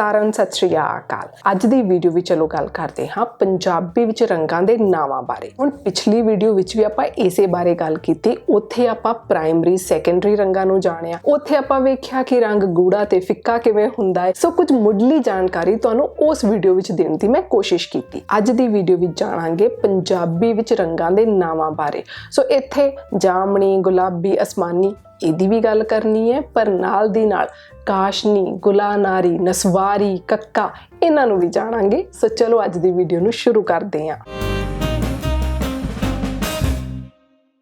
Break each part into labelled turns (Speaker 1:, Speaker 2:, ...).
Speaker 1: ਸਾਰਿਆਂ ਨੂੰ ਸਤਿ ਸ਼੍ਰੀ ਅਕਾਲ। ਅੱਜ ਦੀ ਵੀਡੀਓ ਵਿੱਚ ਚਲੋ ਗੱਲ ਕਰਦੇ ਹਾਂ ਪੰਜਾਬੀ ਵਿੱਚ ਰੰਗਾਂ ਦੇ ਨਾਵਾਂ ਬਾਰੇ। ਹੁਣ ਪਿਛਲੀ ਵੀਡੀਓ ਵਿੱਚ ਵੀ ਆਪਾਂ ਇਸੇ ਬਾਰੇ ਗੱਲ ਕੀਤੀ। ਉੱਥੇ ਆਪਾਂ ਪ੍ਰਾਇਮਰੀ ਸੈਕੰਡਰੀ ਰੰਗਾਂ ਨੂੰ ਜਾਣਿਆ। ਉੱਥੇ ਆਪਾਂ ਵੇਖਿਆ ਕਿ ਰੰਗ ਗੂੜਾ ਤੇ ਫਿੱਕਾ ਕਿਵੇਂ ਹੁੰਦਾ ਹੈ। ਸੋ ਕੁਝ ਮੁੱਢਲੀ ਜਾਣਕਾਰੀ ਤੁਹਾਨੂੰ ਉਸ ਵੀਡੀਓ ਵਿੱਚ ਦੇਣ ਦੀ ਮੈਂ ਕੋਸ਼ਿਸ਼ ਕੀਤੀ। ਅੱਜ ਦੀ ਵੀਡੀਓ ਵਿੱਚ ਜਾਣਾਂਗੇ ਪੰਜਾਬੀ ਵਿੱਚ ਰੰਗਾਂ ਦੇ ਨਾਵਾਂ ਬਾਰੇ। ਸੋ ਇੱਥੇ ਜਾਮਣੀ, ਗੁਲਾਬੀ, ਅਸਮਾਨੀ ਇਹਦੀ ਵੀ ਗੱਲ ਕਰਨੀ ਹੈ, ਪਰ ਨਾਲ ਦੀ ਨਾਲ ਕਾਸ਼ਨੀ, ਗੁਲਾਨਾਰੀ, ਨਸਵਾਰੀ, ਕੱਕਾ, ਇਹਨਾਂ ਨੂੰ ਵੀ ਜਾਣਾਂਗੇ। ਸੋ ਚਲੋ ਅੱਜ ਦੀ ਵੀਡੀਓ ਨੂੰ ਸ਼ੁਰੂ ਕਰਦੇ ਹਾਂ।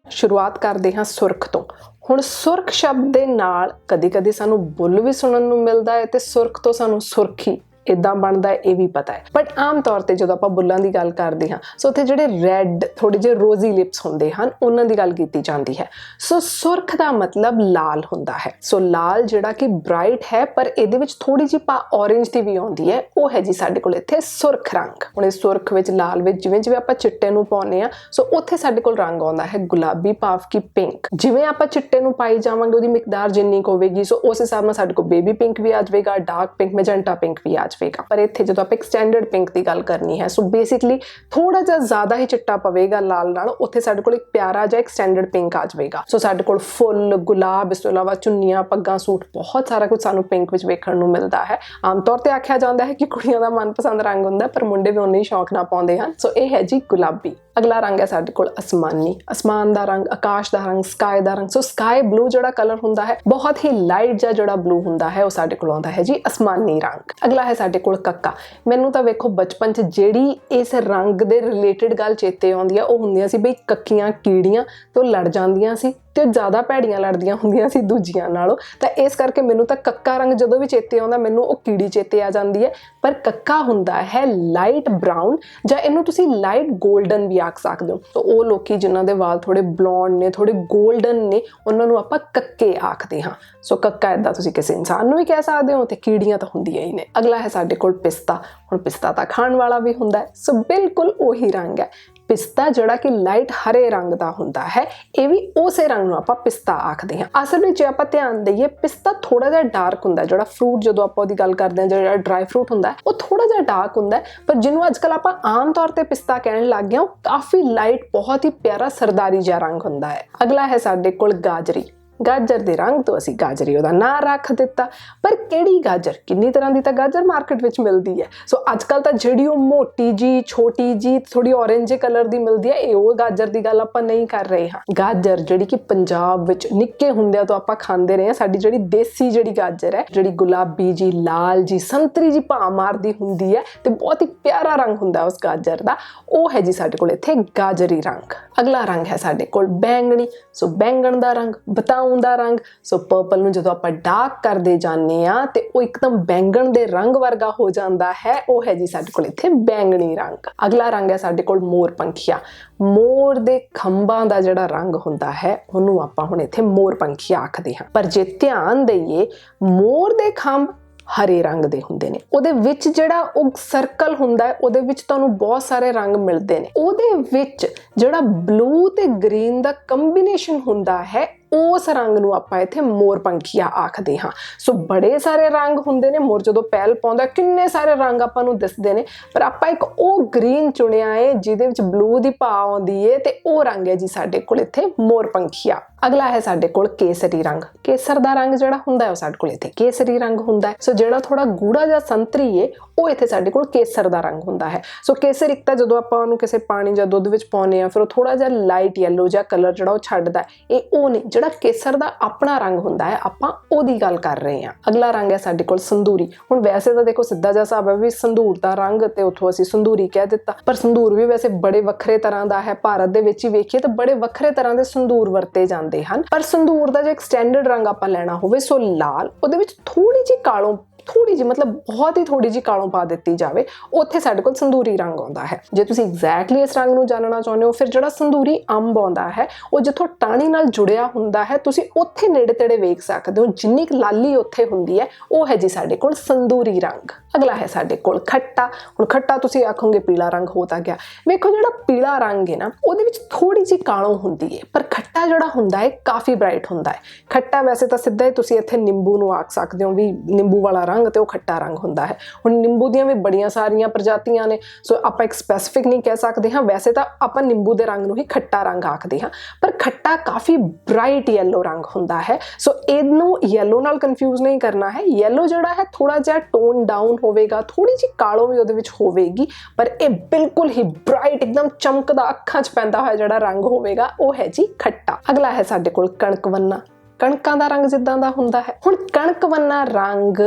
Speaker 1: ਸ਼ੁਰੂਆਤ ਕਰਦੇ ਹਾਂ ਸੁਰਖ ਤੋਂ। ਹੁਣ ਸੁਰਖ ਸ਼ਬਦ ਦੇ ਨਾਲ ਕਦੇ-ਕਦੇ ਸਾਨੂੰ ਬੁੱਲ ਵੀ ਸੁਣਨ ਨੂੰ ਮਿਲਦਾ ਹੈ ਤੇ ਸੁਰਖ ਤੋਂ ਸਾਨੂੰ ਸੁਰਖੀ ਕਿੱਦਾਂ ਬਣਦਾ ਇਹ ਵੀ ਪਤਾ ਹੈ। ਬਟ ਆਮ ਤੌਰ ਤੇ ਜਦੋਂ ਆਪਾਂ ਬੁੱਲਾਂ ਦੀ ਗੱਲ ਕਰਦੇ ਹਾਂ ਸੋ ਉੱਥੇ ਜਿਹੜੇ ਰੈੱਡ ਥੋੜੇ ਜਿਹੇ ਰੋਜ਼ੀ ਲਿਪਸ ਹੁੰਦੇ ਹਨ, ਉਹਨਾਂ ਦੀ ਗੱਲ ਕੀਤੀ ਜਾਂਦੀ ਹੈ। ਸੋ ਸੁਰਖ ਦਾ ਮਤਲਬ ਲਾਲ ਹੁੰਦਾ ਹੈ। ਸੋ ਲਾਲ ਜਿਹੜਾ ਕਿ ਬ੍ਰਾਈਟ ਹੈ, ਪਰ ਇਹਦੇ ਵਿੱਚ ਥੋੜੀ ਜਿਹੀ ਪਾ ਔਰੇਂਜ ਦੀ ਵੀ ਆਉਂਦੀ ਹੈ। ਉਹ ਹੈ ਜੀ ਸਾਡੇ ਕੋਲ ਇੱਥੇ ਸੁਰਖ ਰੰਗ। ਹੁਣ ਇਹ ਸੁਰਖ ਵਿੱਚ ਲਾਲ ਵਿੱਚ ਜਿਵੇਂ ਜਿਵੇਂ ਆਪਾਂ ਚਿੱਟੇ ਨੂੰ ਪਾਉਂਦੇ ਆ ਸੋ ਉੱਥੇ ਸਾਡੇ ਕੋਲ ਰੰਗ ਆਉਂਦਾ ਹੈ ਗੁਲਾਬੀ ਭਾਵ ਕਿ ਪਿੰਕ ਜਿਵੇਂ ਆਪਾਂ ਚਿੱਟੇ ਨੂੰ ਪਾਈ ਜਾਵਾਂਗੇ, ਉਹਦੀ ਮਿਕਦਾਰ ਜਿੰਨੀ ਕੁ ਹੋਵੇਗੀ ਸੋ ਉਸ ਹਿਸਾਬ ਨਾਲ ਸਾਡੇ ਕੋਲ ਬੇਬੀ ਪਿੰਕ ਵੀ ਆ ਜਾਵੇਗਾ ਡਾਰਕ ਪਿੰਕ ਮੈਜੈਂਟਾ ਪਿੰਕ ਵੀ ਆ ਜਾਵੇਗਾ। ਪਰ ਇੱਥੇ ਜਦੋਂ ਆਪਾਂ ਐਕਸਟੈਂਡਡ ਪਿੰਕ ਦੀ ਗੱਲ ਕਰਨੀ ਹੈ ਸੋ ਬੇਸਿਕਲੀ ਥੋੜਾ ਜਿਹਾ ਜ਼ਿਆਦਾ ਹੀ ਚਿੱਟਾ ਪਵੇਗਾ ਲਾਲ ਨਾਲ, ਉੱਥੇ ਸਾਡੇ ਕੋਲ ਇੱਕ ਪਿਆਰਾ ਜਿਹਾ ਸਟੈਂਡਰਡ ਪਿੰਕ ਆ ਜਾਵੇਗਾ। ਸੋ ਸਾਡੇ ਕੋਲ ਫੁੱਲ, ਗੁਲਾਬ, ਇਸ ਤੋਂ ਇਲਾਵਾ ਚੁੰਨੀਆਂ, ਪੱਗਾਂ, ਸੂਟ, ਬਹੁਤ ਸਾਰਾ ਕੁਝ ਸਾਨੂੰ ਪਿੰਕ ਵਿੱਚ ਵੇਖਣ ਨੂੰ ਮਿਲਦਾ ਹੈ। ਆਮ ਤੌਰ ਤੇ ਆਖਿਆ ਜਾਂਦਾ ਹੈ ਕਿ ਕੁੜੀਆਂ ਦਾ ਮਨਪਸੰਦ ਰੰਗ ਹੁੰਦਾ ਪਰ ਮੁੰਡੇ ਵੀ ਉਨੇ ਹੀ ਸ਼ੌਕ ਨਾ ਪਾਉਂਦੇ ਹਨ। ਸੋ ਇਹ ਹੈ ਜੀ ਗੁਲਾਬੀ। ਅਗਲਾ ਰੰਗ ਹੈ ਸਾਡੇ ਕੋਲ ਅਸਮਾਨੀ। ਅਸਮਾਨ ਦਾ ਰੰਗ, ਆਕਾਸ਼ ਦਾ ਰੰਗ ਸਕਾਈ ਦਾ ਰੰਗ। ਸੋ ਸਕਾਈ ਬਲੂ ਜਿਹੜਾ ਕਲਰ ਹੁੰਦਾ ਹੈ, ਬਹੁਤ ਹੀ ਲਾਈਟ ਜਿਹਾ ਜਿਹੜਾ ਬਲੂ ਹੁੰਦਾ ਹੈ, ਉਹ ਸਾਡੇ ਕੋਲ ਆਉਂਦਾ ਹੈ ਜੀ, ਅਸਮਾਨੀ ਰੰਗ। ਅਗਲਾ ਹੈ ਸਾਡੇ ਕੋਲ ਕੱਕਾ। ਮੈਨੂੰ ਤਾਂ ਵੇਖੋ ਬਚਪਨ 'ਚ ਜਿਹੜੀ ਇਸ ਰੰਗ ਦੇ ਰਿਲੇਟਡ ਗੱਲ ਚੇਤੇ ਆਉਂਦੀ ਆ, ਉਹ ਹੁੰਦੀਆਂ ਸੀ ਬਈ ਕੱਕੀਆਂ ਕੀੜੀਆਂ ਤੇ ਉਹ ਲੜ ਜਾਂਦੀਆਂ ਸੀ। ਤੇ ਜ਼ਿਆਦਾ ਭੈੜੀਆਂ ਲੜਦੀਆਂ ਹੁੰਦੀਆਂ ਸੀ ਦੂਜੀਆਂ ਨਾਲੋਂ, ਤਾਂ ਇਸ ਕਰਕੇ ਮੈਨੂੰ ਤਾਂ ਕੱਕਾ ਰੰਗ ਜਦੋਂ ਵੀ ਚੇਤੇ ਆਉਂਦਾ, ਮੈਨੂੰ ਉਹ ਕੀੜੀ ਚੇਤੇ ਆ ਜਾਂਦੀ ਹੈ। ਪਰ ਕੱਕਾ ਹੁੰਦਾ ਹੈ ਲਾਈਟ ਬ੍ਰਾਊਨ ਜਾਂ ਇਹਨੂੰ ਤੁਸੀਂ ਲਾਈਟ 골ਡਨ ਵੀ ਆਖ ਸਕਦੇ ਹੋ। ਤਾਂ ਉਹ ਲੋਕੀ ਜਿਨ੍ਹਾਂ ਦੇ ਵਾਲ ਥੋੜੇ ਬਲੌਂਡ ਨੇ ਥੋੜੇ 골ਡਨ ਨੇ, ਉਹਨਾਂ ਨੂੰ ਆਪਾਂ ਕੱਕੇ ਆਖਦੇ ਹਾਂ। ਸੋ ਕੱਕਾ ਇਦਾਂ ਤੁਸੀਂ ਕਿਸੇ ਇਨਸਾਨ ਨੂੰ ਵੀ ਕਹਿ ਸਕਦੇ ਹੋ ਤੇ ਕੀੜੀਆਂ ਤਾਂ ਹੁੰਦੀਆਂ ਹੀ ਨੇ। ਅਗਲਾ ਹੈ ਸਾਡੇ ਕੋਲ ਪਿਸਤਾ। ਹੁਣ ਪਿਸਤਾ ਤਾਂ ਖਾਣ ਵਾਲਾ ਵੀ ਹੁੰਦਾ ਹੈ। ਸੋ ਬਿਲਕੁਲ ਉਹੀ ਰੰਗ ਹੈ। ਪਿਸਤਾ ਜਿਹੜਾ ਕਿ ਲਾਈਟ ਹਰੇ ਰੰਗ ਦਾ ਹੁੰਦਾ ਹੈ ਇਹ ਵੀ ਉਸੇ ਰੰਗ ਨੂੰ ਆਪਾਂ ਪਿਸਤਾ ਆਖਦੇ ਹਾਂ। ਅਸਲ ਵਿੱਚ ਜੇ ਆਪਾਂ ਧਿਆਨ ਦਈਏ ਪਿਸਤਾ ਥੋੜਾ ਜਿਹਾ ਡਾਰਕ ਹੁੰਦਾ ਜਿਹੜਾ ਫਰੂਟ ਜਦੋਂ ਆਪਾਂ ਉਹਦੀ ਗੱਲ ਕਰਦੇ ਹਾਂ ਜਿਹੜਾ ਡਰਾਈ ਫਰੂਟ ਹੁੰਦਾ ਉਹ ਥੋੜਾ ਜਿਹਾ ਡਾਰਕ ਹੁੰਦਾ ਪਰ ਜਿਹਨੂੰ ਅੱਜਕੱਲ ਆਪਾਂ ਆਮ ਤੌਰ ਤੇ ਪਿਸਤਾ ਕਹਿਣ ਲੱਗ ਗਏ ਹਾਂ, ਉਹ ਕਾਫੀ ਲਾਈਟ ਬਹੁਤ ਹੀ ਪਿਆਰਾ ਸਰਦਾਰੀ ਜਿਹਾ ਰੰਗ ਹੁੰਦਾ ਹੈ। ਅਗਲਾ ਹੈ ਸਾਡੇ ਕੋਲ ਗਾਜਰੀ। ਗਾਜਰ ਦੇ ਰੰਗ ਤੋਂ ਅਸੀਂ ਗਾਜਰੀ ਉਹਦਾ ਨਾਂ ਰੱਖ ਦਿੱਤਾ। ਪਰ ਕਿਹੜੀ ਗਾਜਰ? ਕਿੰਨੀ ਤਰ੍ਹਾਂ ਦੀ ਤਾਂ ਗਾਜਰ ਮਾਰਕੀਟ ਵਿੱਚ ਮਿਲਦੀ ਹੈ। ਸੋ ਅੱਜ ਕੱਲ ਤਾਂ ਜਿਹੜੀ ਉਹ ਮੋਟੀ ਜੀ ਛੋਟੀ ਜੀ ਥੋੜੀ ਔਰੇਂਜ ਕਲਰ ਦੀ ਮਿਲਦੀ ਹੈ, ਇਹ ਉਹ ਗਾਜਰ ਦੀ ਗੱਲ ਆਪਾਂ ਨਹੀਂ ਕਰ ਰਹੇ ਹਾਂ। ਗਾਜਰ ਜਿਹੜੀ ਕਿ ਪੰਜਾਬ ਵਿੱਚ ਨਿੱਕੇ ਹੁੰਦਿਆਂ ਤੋਂ ਆਪਾਂ ਖਾਂਦੇ ਰਹੇ ਹਾਂ, ਸਾਡੀ ਜਿਹੜੀ ਦੇਸੀ ਜਿਹੜੀ ਗਾਜਰ ਹੈ, ਜਿਹੜੀ ਗੁਲਾਬੀ ਜੀ ਲਾਲ ਜੀ ਸੰਤਰੀ ਜੀ ਭਾਅ ਮਾਰਦੀ ਹੁੰਦੀ ਹੈ ਤੇ ਬਹੁਤ ਹੀ ਪਿਆਰਾ ਰੰਗ ਹੁੰਦਾ ਉਸ ਗਾਜਰ ਦਾ। ਉਹ ਹੈ ਜੀ ਸਾਡੇ ਕੋਲ ਇੱਥੇ ਗਾਜਰੀ ਰੰਗ। ਅਗਲਾ ਰੰਗ ਹੈ ਸਾਡੇ ਕੋਲ ਬੈਂਗਣੀ। ਸੋ ਬੈਂਗਣ ਦਾ ਰੰਗ ਬਤਾਉਂ ਦਾ ਰੰਗ, ਸੋ ਪਰਪਲ ਨੂੰ ਜਦੋਂ ਆਪਾਂ ਡਾਰਕ ਕਰਦੇ ਜਾਂਦੇ ਆ ਤੇ ਉਹ ਇੱਕਦਮ ਬੈਂਗਣ ਦੇ ਰੰਗ ਵਰਗਾ ਹੋ ਜਾਂਦਾ ਹੈ, ਉਹ ਹੈ ਜੀ ਸਾਡੇ ਕੋਲ ਇੱਥੇ ਬੈਂਗਣੀ ਰੰਗ। ਅਗਲਾ ਰੰਗ ਹੈ ਸਾਡੇ ਕੋਲ ਮੋਰ ਪੰਖੀਆ। ਮੋਰ ਦੇ ਖੰਭਾਂ ਦਾ ਜਿਹੜਾ ਰੰਗ ਹੁੰਦਾ ਹੈ, ਉਹਨੂੰ ਆਪਾਂ ਹੁਣ ਇੱਥੇ ਮੋਰ ਪੰਖੀਆ ਆਖਦੇ ਹਾਂ। ਪਰ ਜੇ ਧਿਆਨ ਦਈਏ, ਮੋਰ ਦੇ ਖੰਭ ਹਰੇ ਰੰਗ ਦੇ ਹੁੰਦੇ ਨੇ। ਉਹਦੇ ਵਿੱਚ ਜਿਹੜਾ ਉਹ ਸਰਕਲ ਹੁੰਦਾ ਹੈ, ਉਹਦੇ ਵਿੱਚ ਤੁਹਾਨੂੰ ਬਹੁਤ ਸਾਰੇ ਰੰਗ ਮਿਲਦੇ ਨੇ। ਉਹਦੇ ਵਿੱਚ ਜਿਹੜਾ ਬਲੂ ਤੇ ਗ੍ਰੀਨ ਦਾ ਕੰਬੀਨੇਸ਼ਨ ਹੁੰਦਾ ਹੈ ਉਸ ਰੰਗ ਨੂੰ ਆਪਾਂ ਇੱਥੇ ਮੋਰ ਪੰਖੀਆ ਆਖਦੇ ਹਾਂ। ਸੋ ਬੜੇ ਸਾਰੇ ਰੰਗ ਹੁੰਦੇ ਨੇ, ਮੋਰ ਜਦੋਂ ਪੈਲ ਪਾਉਂਦਾ, ਕਿੰਨੇ ਸਾਰੇ ਰੰਗ ਆਪਾਂ ਨੂੰ ਦਿਸਦੇ ਨੇ। ਪਰ ਆਪਾਂ ਇੱਕ ਉਹ ਗ੍ਰੀਨ ਚੁਣਿਆ ਹੈ ਜਿਹਦੇ ਵਿੱਚ ਬਲੂ ਦੀ ਪਾ ਆਉਂਦੀ ਏ ਤੇ ਉਹ ਰੰਗ ਹੈ ਜੀ ਸਾਡੇ ਕੋਲ ਇੱਥੇ ਮੋਰ ਪੰਖੀਆ। ਅਗਲਾ ਹੈ ਸਾਡੇ ਕੋਲ ਕੇਸਰੀ ਰੰਗ। ਕੇਸਰ ਦਾ ਰੰਗ ਜਿਹੜਾ ਹੁੰਦਾ ਹੈ, ਉਹ ਸਾਡੇ ਕੋਲ ਇੱਥੇ ਕੇਸਰੀ ਰੰਗ ਹੁੰਦਾ ਹੈ। ਸੋ ਜਿਹੜਾ ਥੋੜਾ ਗੂੜਾ ਜਾਂ ਸੰਤਰੀ ਏ, ਉਹ ਇੱਥੇ ਸਾਡੇ ਕੋਲ ਕੇਸਰ ਦਾ ਰੰਗ ਹੁੰਦਾ ਹੈ। ਸੋ ਕੇਸਰ ਇੱਕ ਤਾਂ ਜਦੋਂ ਆਪਾਂ ਉਹਨੂੰ ਕਿਸੇ ਪਾਣੀ ਜਾਂ ਦੁੱਧ ਵਿੱਚ ਪਾਉਂਦੇ ਆ ਫਿਰ ਉਹ ਥੋੜਾ ਜਿਹਾ ਲਾਈਟ ਯੈਲੋ ਜਾਂ ਕਲਰ ਜਿਹੜਾ ਉਹ ਛੱਡਦਾ ਇਹ ਉਹ ਨਹੀਂ। ਜਿਹੜਾ ਕੇਸਰ ਦਾ ਆਪਣਾ ਰੰਗ ਹੁੰਦਾ ਹੈ, ਆਪਾਂ ਉਹਦੀ ਗੱਲ ਕਰ ਰਹੇ ਹਾਂ। ਅਗਲਾ ਰੰਗ ਹੈ ਸਾਡੇ ਕੋਲ ਸੰਧੂਰੀ। ਹੁਣ ਵੈਸੇ ਤਾਂ ਦੇਖੋ ਸਿੱਧਾ ਜਿਹਾ ਹਿਸਾਬ ਹੈ ਵੀ ਸੰਧੂਰ ਦਾ ਰੰਗ ਤੇ ਉੱਥੋਂ ਅਸੀਂ ਸੰਧੂਰੀ ਕਹਿ ਦਿੱਤਾ। ਪਰ ਸੰਧੂਰ ਵੀ ਵੈਸੇ ਬੜੇ ਵੱਖਰੇ ਤਰ੍ਹਾਂ ਦਾ ਹੈ। ਭਾਰਤ ਦੇ ਵਿੱਚ ਹੀ ਵੇਖੀਏ ਤਾਂ ਬੜੇ ਵੱਖਰੇ ਤਰ੍ਹਾਂ ਦੇ ਸੰਧੂਰ ਵਰਤੇ ਜਾਂਦੇ ਹਨ। ਪਰ ਸੰਧੂਰ ਦਾ ਜੇ ਐਕਸਟੈਂਡਡ ਰੰਗ ਆਪਾਂ ਲੈਣਾ ਹੋਵੇ, ਸੋ ਲਾਲ, ਉਹਦੇ ਵਿੱਚ ਥੋੜੀ ਜਿਹੀ ਕਾਲੋਂ ਥੋੜੀ ਜਿਹੀ, ਮਤਲਬ ਬਹੁਤ ਹੀ ਥੋੜੀ ਜਿਹੀ ਕਾਲੋਂ ਪਾ ਦਿੱਤੀ ਜਾਵੇ, ਉੱਥੇ ਸਾਡੇ ਕੋਲ ਸੰਧੂਰੀ ਰੰਗ ਆਉਂਦਾ ਹੈ। ਜੇ ਤੁਸੀਂ ਐਗਜ਼ੈਕਟਲੀ ਇਸ ਰੰਗ ਨੂੰ ਜਾਣਨਾ ਚਾਹੁੰਦੇ ਹੋ, ਫਿਰ ਜਿਹੜਾ ਸੰਧੂਰੀ ਅੰਬ ਆਉਂਦਾ ਹੈ, ਉਹ ਜਿੱਥੋਂ ਟਾਣੀ ਨਾਲ ਜੁੜਿਆ ਹੁੰਦਾ ਹੈ, ਤੁਸੀਂ ਉੱਥੇ ਨੇੜੇ ਤੇੜੇ ਵੇਖ ਸਕਦੇ ਹੋ, ਜਿੰਨੀ ਕੁ ਲਾਲੀ ਉੱਥੇ ਹੁੰਦੀ ਹੈ, ਉਹ ਹੈ ਜੀ ਸਾਡੇ ਕੋਲ ਸੰਧੂਰੀ ਰੰਗ। ਅਗਲਾ ਹੈ ਸਾਡੇ ਕੋਲ ਖੱਟਾ। ਹੁਣ ਖੱਟਾ ਤੁਸੀਂ ਆਖੋਗੇ ਪੀਲਾ ਰੰਗ ਹੋ ਤਾਂ ਗਿਆ। ਵੇਖੋ ਜਿਹੜਾ ਪੀਲਾ ਰੰਗ ਹੈ ਨਾ, ਉਹਦੇ ਵਿੱਚ ਥੋੜੀ ਜਿਹੀ ਕਾਲੋਂ ਹੁੰਦੀ ਹੈ, ਪਰ ਖੱਟਾ ਜਿਹੜਾ ਹੁੰਦਾ ਹੈ, ਕਾਫੀ ਬ੍ਰਾਈਟ ਹੁੰਦਾ ਹੈ। ਖੱਟਾ ਵੈਸੇ ਤਾਂ ਸਿੱਧਾ ਹੀ ਤੁਸੀਂ ਇੱਥੇ ਨਿੰਬੂ ਨੂੰ ਆਖ ਸਕਦੇ ਹੋ ਵੀ ਨਿੰਬੂ ਵਾਲਾ ਰੰਗ ਰੰਗ ਤੇ ਉਹ ਖੱਟਾ ਰੰਗ ਹੁੰਦਾ ਹੈ। ਹੁਣ ਨਿੰਬੂ ਦੀਆਂ ਵੀ ਬੜੀਆਂ ਸਾਰੀਆਂ ਪ੍ਰਜਾਤੀਆਂ ਨੇ, ਸੋ ਆਪਾਂ ਇੱਕ ਸਪੈਸੀਫਿਕ ਨਹੀਂ ਕਹਿ ਸਕਦੇ ਹਾਂ। ਵੈਸੇ ਤਾਂ ਆਪਾਂ ਨਿੰਬੂ ਦੇ ਰੰਗ ਨੂੰ ਹੀ ਖੱਟਾ ਰੰਗ ਆਖਦੇ ਹਾਂ। ਪਰ ਖੱਟਾ ਕਾਫੀ ਬ੍ਰਾਈਟ ਯੈਲੋ ਰੰਗ ਹੁੰਦਾ ਹੈ। ਸੋ ਇਹਨੂੰ ਯੈਲੋ ਨਾਲ ਕਨਫਿਊਜ਼ ਨਹੀਂ ਕਰਨਾ ਹੈ। ਯੈਲੋ ਜਿਹੜਾ ਹੈ ਥੋੜਾ ਜਿਹਾ ਟੋਨ ਡਾਊਨ ਹੋਵੇਗਾ ਥੋੜੀ ਜਿਹੀ ਕਾਲੋ ਵੀ ਉਹਦੇ ਵਿੱਚ ਹੋਵੇਗੀ, ਪਰ ਇਹ ਬਿਲਕੁਲ ਹੀ ਬ੍ਰਾਈਟ ਇੱਕਦਮ ਚਮਕਦਾ, ਅੱਖਾਂ 'ਚ ਪੈਂਦਾ ਹੋਇਆ ਜਿਹੜਾ ਰੰਗ ਹੋਵੇਗਾ, ਉਹ ਹੈ ਜੀ ਖੱਟਾ। ਅਗਲਾ ਹੈ ਸਾਡੇ ਕੋਲ ਕਣਕ ਵੰਨਾ। ਕਣਕਾਂ ਦਾ ਰੰਗ ਜਿੱਦਾਂ ਦਾ ਹੁੰਦਾ ਹੈ। ਹੁਣ ਕਣਕ ਵੰਨਾ ਰੰਗ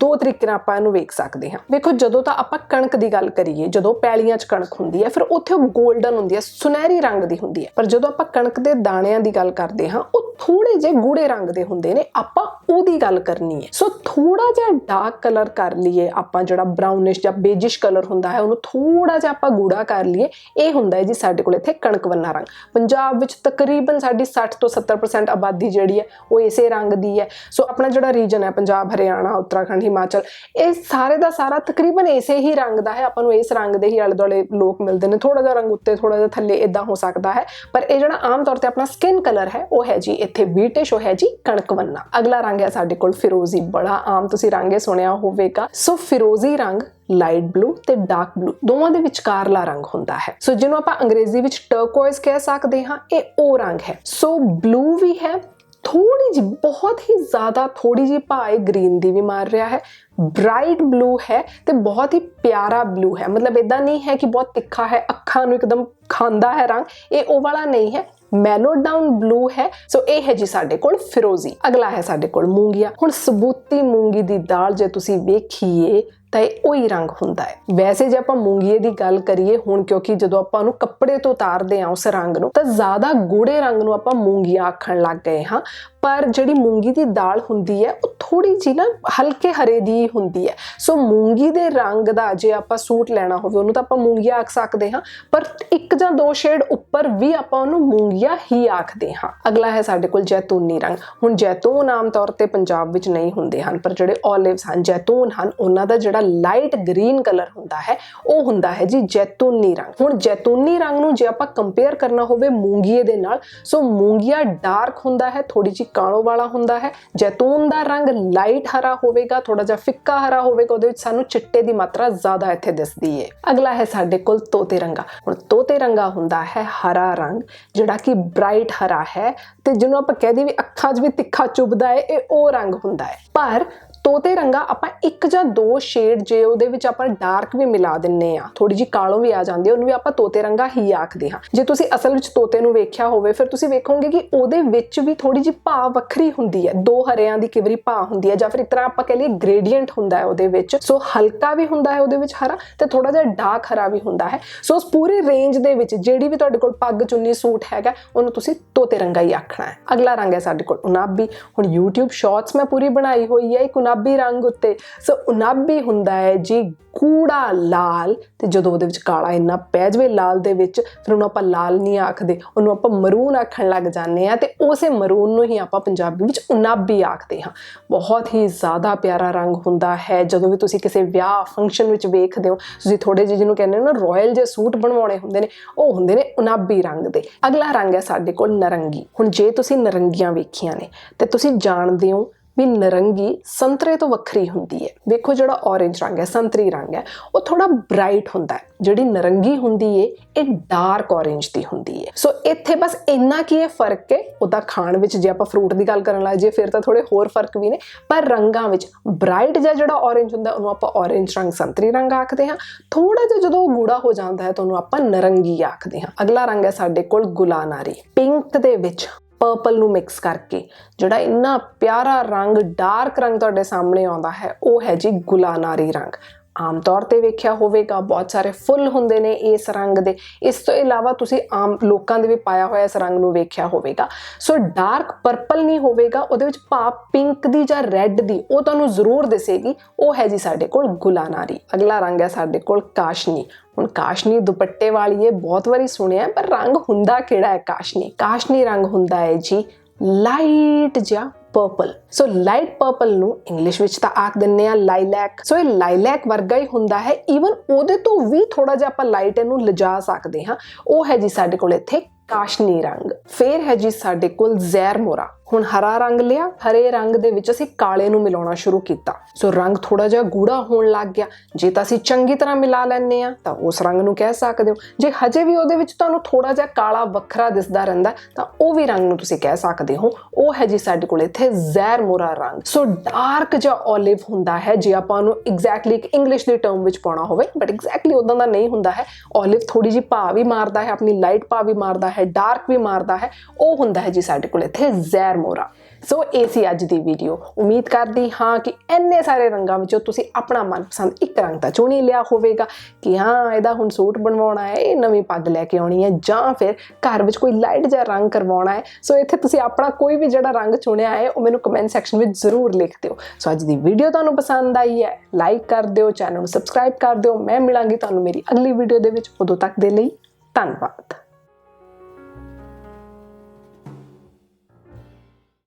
Speaker 1: ਦੋ ਤਰੀਕੇ ਨਾਲ ਆਪਾਂ ਇਹਨੂੰ ਵੇਖ ਸਕਦੇ ਹਾਂ। ਵੇਖੋ, ਜਦੋਂ ਤਾਂ ਆਪਾਂ ਕਣਕ ਦੀ ਗੱਲ ਕਰੀਏ, ਜਦੋਂ ਪੈਲੀਆਂ 'ਚ ਕਣਕ ਹੁੰਦੀ ਹੈ, ਫਿਰ ਉੱਥੇ ਉਹ 골ਡਨ ਹੁੰਦੀ ਹੈ, ਸੁਨਹਿਰੀ ਰੰਗ ਦੀ ਹੁੰਦੀ ਹੈ। ਪਰ ਜਦੋਂ ਆਪਾਂ ਕਣਕ ਦੇ ਦਾਣਿਆਂ ਦੀ ਗੱਲ ਕਰਦੇ ਹਾਂ, ਉਹ ਥੋੜੇ ਜਿਹੇ ਗੂੜੇ ਰੰਗ ਦੇ ਹੁੰਦੇ ਨੇ, ਆਪਾਂ ਉਹਦੀ ਗੱਲ ਕਰਨੀ ਹੈ। ਸੋ ਥੋੜਾ ਜਿਹਾ ਡਾਰਕ ਕਲਰ ਕਰ ਲਈਏ ਆਪਾਂ, ਜਿਹੜਾ ਬ੍ਰਾਊਨਿਸ਼ ਜਾਂ ਬੇਜਿਸ਼ ਕਲਰ ਹੁੰਦਾ ਹੈ, ਉਹਨੂੰ ਥੋੜਾ ਜਿਹਾ ਆਪਾਂ ਗੂੜਾ ਕਰ ਲਈਏ, ਇਹ ਹੁੰਦਾ ਹੈ ਜੀ ਸਾਡੇ ਕੋਲ ਇੱਥੇ ਕਣਕ ਵੰਨਾ ਰੰਗ। ਪੰਜਾਬ ਵਿੱਚ ਤਕਰੀਬਨ ਸਾਡੀ 60 ਤੋਂ 70% ਆਬਾਦੀ ਜਿਹੜੀ ਹੈ ਉਹ ਇਸੇ ਰੰਗ ਦੀ ਹੈ। ਸੋ ਆਪਣਾ ਜਿਹੜਾ ਰੀਜਨ ਹੈ, ਪੰਜਾਬ, ਹਰਿਆਣਾ, ਉੱਤਰਾਖੰਡ, ਹਿਮਾਚਲ, ਇਹ ਸਾਰੇ ਦਾ ਸਾਰਾ ਤਕਰੀਬਨ ਇਸੇ ਹੀ ਰੰਗ ਦਾ ਹੈ। ਆਪਾਂ ਨੂੰ ਇਸ ਰੰਗ ਦੇ ਹੀ ਆਲੇ ਦੁਆਲੇ ਲੋਕ ਮਿਲਦੇ ਨੇ। ਥੋੜਾ ਜਿਹਾ ਰੰਗ ਉੱਤੇ ਥੋੜਾ ਜਿਹਾ ਥੱਲੇ ਇਦਾਂ ਹੋ ਸਕਦਾ ਹੈ। ਪਰ ਇਹ ਜਿਹੜਾ ਆਮ ਤੌਰ ਤੇ ਆਪਣਾ ਸਕਿਨ ਕਲਰ ਹੈ, ਉਹ ਹੈ ਜੀ ਇੱਥੇ ਬੀਟਿਸ਼ ਉਹ ਹੈ ਜੀ ਕਣਕ ਵੰਨਾ। ਅਗਲਾ ਰੰਗ ਹੈ ਸਾਡੇ ਕੋਲ ਫਿਰੋਜ਼ੀ, ਬੜਾ ਆਮ ਤੁਸੀਂ ਰੰਗ ਇਹ ਸੁਣਿਆ ਹੋਵੇਗਾ। ਸੋ ਫਿਰੋਜ਼ੀ ਰੰਗ ਲਾਈਟ ਬਲੂ ਤੇ ਡਾਰਕ ਬਲੂ ਦੋਵਾਂ ਦੇ ਵਿਚਕਾਰਲਾ ਰੰਗ ਹੁੰਦਾ ਹੈ। ਸੋ ਜਿਹਨੂੰ ਆਪਾਂ ਅੰਗਰੇਜ਼ੀ ਵਿੱਚ ਟਰਕੋਇਜ਼ ਕਹਿ ਸਕਦੇ ਹਾਂ, ਇਹ ਉਹ ਰੰਗ ਹੈ। ਸੋ ਬਲੂ ਵੀ ਹੈ ਥੋੜੀ ਜਿਹੀ, ਬਹੁਤ ਹੀ ਜ਼ਿਆਦਾ ਥੋੜੀ ਜਿਹੀ ਭਾਏ ਗ੍ਰੀਨ ਦੀ ਵੀ ਮਾਰ ਰਿਹਾ ਹੈ। ਬ੍ਰਾਈਟ ਬਲੂ ਹੈ ਤੇ ਬਹੁਤ ਹੀ ਪਿਆਰਾ ਬਲੂ ਹੈ। ਮਤਲਬ ਇਦਾਂ ਨਹੀਂ ਹੈ ਕਿ ਬਹੁਤ ਤਿੱਖਾ ਹੈ, ਅੱਖਾਂ ਨੂੰ ਇੱਕਦਮ ਖਾਂਦਾ ਹੈ ਰੰਗ। ਇਹ ਉਹ ਵਾਲਾ ਨਹੀਂ ਹੈ। ਮੈਲੋ ਡਾਊਨ ਬਲੂ ਹੈ। ਸੋ ਇਹ ਹੈ ਜੀ ਸਾਡੇ ਕੋਲ ਫਿਰੋਜ਼ੀ ਅਗਲਾ ਹੈ ਸਾਡੇ ਕੋਲ ਮੂੰਗੀਆ ਹੁਣ ਸਬੂਤੀ ਮੂੰਗੀ ਦੀ ਦਾਲ ਜੇ ਤੁਸੀਂ ਵੇਖੀਏ ਤਾਂ ਇਹ ਉਹੀ ਰੰਗ ਹੁੰਦਾ ਹੈ। ਵੈਸੇ ਜੇ ਆਪਾਂ ਮੂੰਗੀਏ ਦੀ ਗੱਲ ਕਰੀਏ, ਹੁਣ ਕਿਉਂਕਿ ਜਦੋਂ ਆਪਾਂ ਉਹਨੂੰ ਕੱਪੜੇ ਤੋਂ ਉਤਾਰਦੇ ਆ ਉਸ ਰੰਗ ਨੂੰ, ਤਾਂ ਜ਼ਿਆਦਾ ਗੂੜੇ ਰੰਗ ਨੂੰ ਆਪਾਂ ਮੂੰਗੀਆ ਆਖਣ ਲੱਗ ਗਏ ਹਾਂ। ਪਰ ਜਿਹੜੀ ਮੂੰਗੀ ਦੀ ਦਾਲ ਹੁੰਦੀ ਹੈ, ਉਹ ਥੋੜੀ ਜੀ ਨਾ ਹਲਕੇ ਹਰੇ ਦੀ ਹੁੰਦੀ ਹੈ। ਸੋ ਮੂੰਗੀ ਦੇ ਰੰਗ ਦਾ ਜੇ ਆਪਾਂ ਸੂਟ ਲੈਣਾ ਹੋਵੇ, ਉਹਨੂੰ ਤਾਂ ਆਪਾਂ ਮੂੰਗੀਆ ਆਖ ਸਕਦੇ ਹਾਂ। ਪਰ ਇੱਕ ਜਾਂ ਦੋ ਸ਼ੇਡ ਉੱਪਰ ਵੀ ਆਪਾਂ ਉਹਨੂੰ ਮੂੰਗੀਆ ਹੀ ਆਖਦੇ ਹਾਂ। ਅਗਲਾ ਹੈ ਸਾਡੇ ਕੋਲ ਜੈਤੂਨੀ ਰੰਗ। ਹੁਣ ਜੈਤੂਨ ਆਮ ਤੌਰ ਤੇ ਪੰਜਾਬ ਵਿੱਚ ਨਹੀਂ ਹੁੰਦੇ ਹਨ, ਪਰ ਜਿਹੜੇ ਓਲਿਵਸ ਹਨ, ਜੈਤੂਨ ਹਨ, ਉਹਨਾਂ ਦਾ ਜਿਹੜਾ ਲਾਈਟ ਗ੍ਰੀਨ ਕਲਰ ਹੁੰਦਾ ਹੈ, ਉਹ ਹੁੰਦਾ ਹੈ ਜੀ ਜੈਤੂਨੀ ਰੰਗ। ਹੁਣ ਜੈਤੂਨੀ ਰੰਗ ਨੂੰ ਜੇ ਆਪਾਂ ਕੰਪੇਅਰ ਕਰਨਾ ਹੋਵੇ ਮੂੰਗੀਏ ਦੇ ਨਾਲ ਸੋ ਮੂੰਗੀਆ ਡਾਰਕ ਹੁੰਦਾ ਹੈ ਥੋੜੀ ਜਿਹੀ ਕਾਲੋ ਵਾਲਾ ਹੁੰਦਾ ਹੈ। ਜੈਤੂਨ ਦਾ ਰੰਗ ਲਾਈਟ ਹਰਾ ਹੋਵੇਗਾ ਥੋੜਾ ਜਿਹਾ ਫਿੱਕਾ ਹਰਾ ਹੋਵੇਗਾ, ਉਹਦੇ ਵਿੱਚ ਸਾਨੂੰ ਚਿੱਟੇ ਦੀ ਮਾਤਰਾ ਜ਼ਿਆਦਾ ਇੱਥੇ ਦਿਸਦੀ ਹੈ ਅਗਲਾ ਹੈ ਸਾਡੇ ਕੋਲ ਤੋਤੇ ਰੰਗਾ। ਹੁਣ ਤੋਤੇ ਰੰਗਾ ਹੁੰਦਾ ਹੈ ਹਰਾ ਰੰਗ, ਜਿਹੜਾ ਕਿ ਬ੍ਰਾਈਟ ਹਰਾ ਹੈ, ਤੇ ਜਿਹਨੂੰ ਆਪਾਂ ਕਹਦੇ ਵੀ ਅੱਖਾਂ 'ਚ ਵੀ ਤਿੱਖਾ ਚੁਭਦਾ ਹੈ ਇਹ ਉਹ ਰੰਗ ਹੁੰਦਾ ਹੈ। ਪਰ ਤੋਤੇ ਰੰਗਾ ਆਪਾਂ ਇੱਕ ਜਾਂ ਦੋ ਸ਼ੇਡ ਜੇ ਉਹਦੇ ਵਿੱਚ ਆਪਾਂ ਡਾਰਕ ਵੀ ਮਿਲਾ ਦਿੰਨੇ ਆ ਥੋੜੀ ਜੀ ਕਾਲੋਂ ਵੀ ਆ ਜਾਂਦੀ ਹੈ ਉਹਨੂੰ ਵੀ ਆਪਾਂ ਤੋਤੇ ਰੰਗਾ ਹੀ ਆਖਦੇ ਹਾਂ। ਜੇ ਤੁਸੀਂ ਅਸਲ ਵਿੱਚ ਤੋਤੇ ਨੂੰ ਵੇਖਿਆ ਹੋਵੇ, ਫਿਰ ਤੁਸੀਂ ਵੇਖੋਗੇ ਕਿ ਉਹਦੇ ਵਿੱਚ ਵੀ ਥੋੜੀ ਜੀ ਭਾ ਵੱਖਰੀ ਹੁੰਦੀ ਹੈ। ਦੋ ਹਰਿਆਂ ਦੀ ਕਿਵਰੀ ਭਾ ਹੁੰਦੀ ਹੈ ਜਾਂ ਫਿਰ ਇੱਕ ਤਰ੍ਹਾਂ ਆਪਾਂ ਕਹ ਲਈਏ ਗ੍ਰੇਡੀਐਂਟ ਹੁੰਦਾ ਹੈ ਉਹਦੇ ਵਿੱਚ। ਸੋ ਹਲਕਾ ਵੀ ਹੁੰਦਾ ਹੈ ਉਹਦੇ ਵਿੱਚ ਹਰਾ ਤੇ ਥੋੜਾ ਜਿਹਾ ਡਾਰਕ ਹਰਾ ਵੀ ਹੁੰਦਾ ਹੈ। ਸੋ ਉਸ ਪੂਰੇ ਰੇਂਜ ਦੇ ਵਿੱਚ ਜਿਹੜੀ ਵੀ ਤੁਹਾਡੇ ਕੋਲ ਪੱਗ ਚੁੰਨੀ ਸੂਟ ਹੈਗਾ, ਉਹਨੂੰ ਤੁਸੀਂ ਤੋਤੇ ਰੰਗਾ ਹੀ ਆਖਣਾ ਹੈ। ਅਗਲਾ ਰੰਗ ਹੈ ਸਾਡੇ ਕੋਲ ਉਨਾਬੀ ਹੁਣ YouTube ਸ਼ਾਰਟਸ ਮੈਂ ਪੂਰੀ ਬਣਾਈ ਹੋਈ ਹੈ, ਇੱਕ ਉਨਾਬੀ ਰੰਗ ਉੱਤੇ। ਸੋ ਉਨਾਬੀ ਹੁੰਦਾ ਹੈ ਜੀ ਕੂੜਾ ਲਾਲ। ਤੇ ਜਦੋਂ ਉਹਦੇ ਵਿੱਚ ਕਾਲਾ ਇੰਨਾ ਪੈ ਜਾਵੇ ਲਾਲ ਦੇ ਵਿੱਚ, ਫਿਰ ਉਹਨੂੰ ਆਪਾਂ ਲਾਲ ਨਹੀਂ ਆਖਦੇ। ਉਹਨੂੰ ਆਪਾਂ ਮਰੂਨ ਆਖਣ ਲੱਗ ਜਾਂਦੇ ਆ ਤੇ ਉਸੇ ਮਰੂਨ ਨੂੰ ਹੀ ਆਪਾਂ ਪੰਜਾਬੀ ਵਿੱਚ ਉਨਾਬੀ ਆਖਦੇ ਹਾਂ। ਬਹੁਤ ਹੀ ਜ਼ਿਆਦਾ ਪਿਆਰਾ ਰੰਗ ਹੁੰਦਾ ਹੈ। ਜਦੋਂ ਵੀ ਤੁਸੀਂ ਕਿਸੇ ਵਿਆਹ ਫੰਕਸ਼ਨ ਵਿੱਚ ਵੇਖਦੇ ਹੋ, ਤੁਸੀਂ ਥੋੜੇ ਜਿਹੇ ਜਿਹਨੂੰ ਕਹਿੰਦੇ ਹੋ ਨਾ ਰਾਇਲ ਜੇ ਸੂਟ ਬਣਵਾਉਣੇ ਹੁੰਦੇ ਨੇ, ਉਹ ਹੁੰਦੇ ਨੇ ਉਨਾਬੀ ਰੰਗ ਦੇ। ਅਗਲਾ ਰੰਗ ਹੈ ਸਾਡੇ ਕੋਲ ਨਰੰਗੀ। ਹੁਣ ਜੇ ਤੁਸੀਂ ਨਰੰਗੀਆਂ ਵੇਖੀਆਂ ਨੇ, ਤੇ ਤੁਸੀਂ ਜਾਣਦੇ ਹੋ ਵੀ ਨਰੰਗੀ ਸੰਤਰੇ ਤੋਂ ਵੱਖਰੀ ਹੁੰਦੀ ਹੈ। ਵੇਖੋ ਜਿਹੜਾ ਔਰੇਂਜ ਰੰਗ ਹੈ, ਸੰਤਰੀ ਰੰਗ ਹੈ, ਉਹ ਥੋੜਾ ਬ੍ਰਾਈਟ ਹੁੰਦਾ ਹੈ। ਜਿਹੜੀ ਨਰੰਗੀ ਹੁੰਦੀ ਹੈ ਇਹ ਡਾਰਕ ਔਰੇਂਜ ਦੀ ਹੁੰਦੀ ਹੈ ਸੋ ਇੱਥੇ ਬਸ ਇੰਨਾ ਕੀ ਇਹ ਫ਼ਰਕ ਹੈ ਉਹਦਾ ਖਾਣ ਵਿੱਚ ਜੇ ਆਪਾਂ ਫਰੂਟ ਦੀ ਗੱਲ ਕਰਨ ਲੱਗ ਜੇ ਫਿਰ ਤਾਂ ਥੋੜੇ ਹੋਰ ਫ਼ਰਕ ਵੀ ਨੇ। ਪਰ ਰੰਗਾਂ ਵਿੱਚ ਬ੍ਰਾਈਟ ਜਿਹਾ ਜਿਹੜਾ ਔਰੇਂਜ ਹੁੰਦਾ, ਉਹਨੂੰ ਆਪਾਂ ਔਰੇਂਜ ਰੰਗ, ਸੰਤਰੀ ਰੰਗ ਆਖਦੇ ਹਾਂ। ਥੋੜਾ ਜਿਹਾ ਜਦੋਂ ਉਹ ਗੂੜਾ ਹੋ ਜਾਂਦਾ ਹੈ, ਤਾਂ ਉਹਨੂੰ ਆਪਾਂ ਨਰੰਗੀ ਆਖਦੇ ਹਾਂ। ਅਗਲਾ ਰੰਗ ਹੈ ਸਾਡੇ ਕੋਲ ਗੁਲਾਨਾਰੀ। ਪਿੰਕ ਦੇ ਵਿੱਚ ਪਰਪਲ ਨੂੰ ਮਿਕਸ ਕਰਕੇ, ਜਿਹੜਾ ਇੰਨਾ ਪਿਆਰਾ ਰੰਗ ਡਾਰਕ ਰੰਗ ਤੁਹਾਡੇ ਸਾਹਮਣੇ ਆਉਂਦਾ ਹੈ, ਉਹ ਹੈ ਜੀ ਗੁਲਾਨਾਰੀ ਰੰਗ। ਆਮ ਤੌਰ ਤੇ ਵੇਖਿਆ ਹੋਵੇਗਾ, ਬਹੁਤ ਸਾਰੇ ਫੁੱਲ ਹੁੰਦੇ ਨੇ ਇਸ ਰੰਗ ਦੇ। ਇਸ ਤੋਂ ਇਲਾਵਾ ਤੁਸੀਂ ਆਮ ਲੋਕਾਂ ਦੇ ਵੀ ਪਾਇਆ ਹੋਇਆ ਇਸ ਰੰਗ ਨੂੰ ਵੇਖਿਆ ਹੋਵੇਗਾ। ਸੋ ਡਾਰਕ ਪਰਪਲ ਨਹੀਂ ਹੋਵੇਗਾ, ਉਹਦੇ ਵਿੱਚ ਭਾਵ ਪਿੰਕ ਦੀ ਜਾਂ ਰੈੱਡ ਦੀ, ਉਹ ਤੁਹਾਨੂੰ ਜ਼ਰੂਰ ਦਿਸੇਗੀ। ਉਹ ਹੈ ਜੀ ਸਾਡੇ ਕੋਲ ਗੁਲਾਨਾਰੀ। ਅਗਲਾ ਰੰਗ ਹੈ ਸਾਡੇ ਕੋਲ ਕਾਸ਼ਨੀ। ਹੁਣ ਕਾਸ਼ਨੀ ਦੁਪੱਟੇ ਵਾਲੀ ਇਹ ਬਹੁਤ ਵਾਰੀ ਸੁਣਿਆ, ਪਰ ਰੰਗ ਹੁੰਦਾ ਕਿਹੜਾ ਹੈ ਕਾਸ਼ਨੀ? ਕਾਸ਼ਨੀ ਰੰਗ ਹੁੰਦਾ ਹੈ ਜੀ ਲਾਈਟ ਜਿਹਾ ਪਰਪਲ ਸੋ ਲਾਈਟ ਪਰਪਲ ਨੂੰ ਇੰਗਲਿਸ਼ ਵਿੱਚ ਤਾਂ ਆਖ ਦਿੰਨੇ ਆ ਲਾਈਲੈਕ ਸੋ ਇਹ ਲਾਈਲੈਕ ਵਰਗਾ ਹੀ ਹੁੰਦਾ ਹੈ। ਈਵਨ ਉਹਦੇ ਤੋਂ ਵੀ ਥੋੜਾ ਜਿਹਾ ਆਪਾਂ ਲਾਈਟ ਇਹਨੂੰ ਲਿਜਾ ਸਕਦੇ ਹਾਂ। ਉਹ ਹੈ ਜੀ ਸਾਡੇ ਕੋਲ ਇੱਥੇ ਕਾਸ਼ਨੀ ਰੰਗ। ਫੇਰ ਹੈ ਜੀ ਸਾਡੇ ਕੋਲ ਜ਼ੈਰ ਮੋਰਾ। ਹੁਣ ਹਰਾ ਰੰਗ ਲਿਆ, ਹਰੇ ਰੰਗ ਦੇ ਵਿੱਚ ਅਸੀਂ ਕਾਲੇ ਨੂੰ ਮਿਲਾਉਣਾ ਸ਼ੁਰੂ ਕੀਤਾ। ਸੋ ਰੰਗ ਥੋੜਾ ਜਿਹਾ ਗੂੜਾ ਹੋਣ ਲੱਗ ਗਿਆ। ਜੇ ਤਾਂ ਅਸੀਂ ਚੰਗੀ ਤਰ੍ਹਾਂ ਮਿਲਾ ਲੈਂਦੇ ਆ ਤਾਂ ਉਸ ਰੰਗ ਨੂੰ ਕਹਿ ਸਕਦੇ ਹੋ। ਜੇ ਹਜੇ ਵੀ ਉਹਦੇ ਵਿੱਚ ਤੁਹਾਨੂੰ ਥੋੜਾ ਜਿਹਾ ਕਾਲਾ ਵੱਖਰਾ ਦਿਸਦਾ ਰਹਿੰਦਾ, ਤਾਂ ਉਹ ਵੀ ਰੰਗ ਨੂੰ ਤੁਸੀਂ ਕਹਿ ਸਕਦੇ ਹੋ। ਉਹ ਹੈ ਜੀ ਸਾਡੇ ਕੋਲ ਇੱਥੇ ਜ਼ਹਿਰ ਮੋਰਾ ਰੰਗ। ਸੋ ਡਾਰਕ ਜਾਂ ਓਲਿਵ ਹੁੰਦਾ ਹੈ, ਜੇ ਆਪਾਂ ਉਹਨੂੰ ਐਗਜ਼ੈਕਟਲੀ ਇੱਕ ਇੰਗਲਿਸ਼ ਦੀ ਟਰਮ ਵਿੱਚ ਪਾਉਣਾ ਹੋਵੇ ਬਟ ਐਗਜ਼ੈਕਟਲੀ ਉਦਾਂ ਦਾ ਨਹੀਂ ਹੁੰਦਾ ਹੈ। ਓਲਿਵ ਥੋੜੀ ਜਿਹੀ ਭਾ ਵੀ ਮਾਰਦਾ ਹੈ, ਆਪਣੀ ਲਾਈਟ ਭਾ ਵੀ ਮਾਰਦਾ ਹੈ ਡਾਰਕ ਵੀ ਮਾਰਦਾ ਹੈ। ਉਹ ਹੁੰਦਾ ਹੈ ਜੀ ਸਾਡੇ ਕੋਲ ਇੱਥੇ ਜ਼ਹਿਰ ਮੋਰਾ। ਸੋ, ਇਹ ਸੀ ਅੱਜ ਦੀ ਵੀਡੀਓ ਉਮੀਦ ਕਰਦੀ ਹਾਂ ਕਿ ਇੰਨੇ ਸਾਰੇ ਰੰਗਾਂ ਵਿੱਚੋਂ ਤੁਸੀਂ ਆਪਣਾ ਮਨਪਸੰਦ ਇੱਕ ਰੰਗ ਤਾਂ ਚੁਣ ਲਿਆ ਹੋਵੇਗਾ ਕਿ ਹਾਂ, ਇਹਦਾ ਹੁਣ ਸੂਟ ਬਣਵਾਉਣਾ ਹੈ, ਇਹ ਨਵੀਂ ਪੱਗ ਲੈ ਕੇ ਆਉਣੀ ਹੈ ਜਾਂ ਫਿਰ ਘਰ ਵਿੱਚ ਕੋਈ ਲਾਈਟ ਜਿਹਾ ਰੰਗ ਕਰਵਾਉਣਾ ਹੈ। ਸੋ, ਇੱਥੇ ਤੁਸੀਂ ਆਪਣਾ ਕੋਈ ਵੀ ਜਿਹੜਾ ਰੰਗ ਚੁਣਿਆ ਹੈ, ਉਹ ਮੈਨੂੰ ਕਮੈਂਟ ਸੈਕਸ਼ਨ ਵਿੱਚ ਜ਼ਰੂਰ ਲਿਖ ਦਿਓ। ਸੋ, ਅੱਜ ਦੀ ਵੀਡੀਓ ਤੁਹਾਨੂੰ ਪਸੰਦ ਆਈ ਹੈ ਲਾਈਕ ਕਰ ਦਿਓ ਚੈਨਲ ਨੂੰ ਸਬਸਕ੍ਰਾਈਬ ਕਰ ਦਿਓ। ਮੈਂ ਮਿਲਾਂਗੀ ਤੁਹਾਨੂੰ ਮੇਰੀ ਅਗਲੀ ਵੀਡੀਓ ਦੇ ਵਿੱਚ। ਉਦੋਂ ਤੱਕ ਦੇ ਲਈ ਧੰਨਵਾਦ।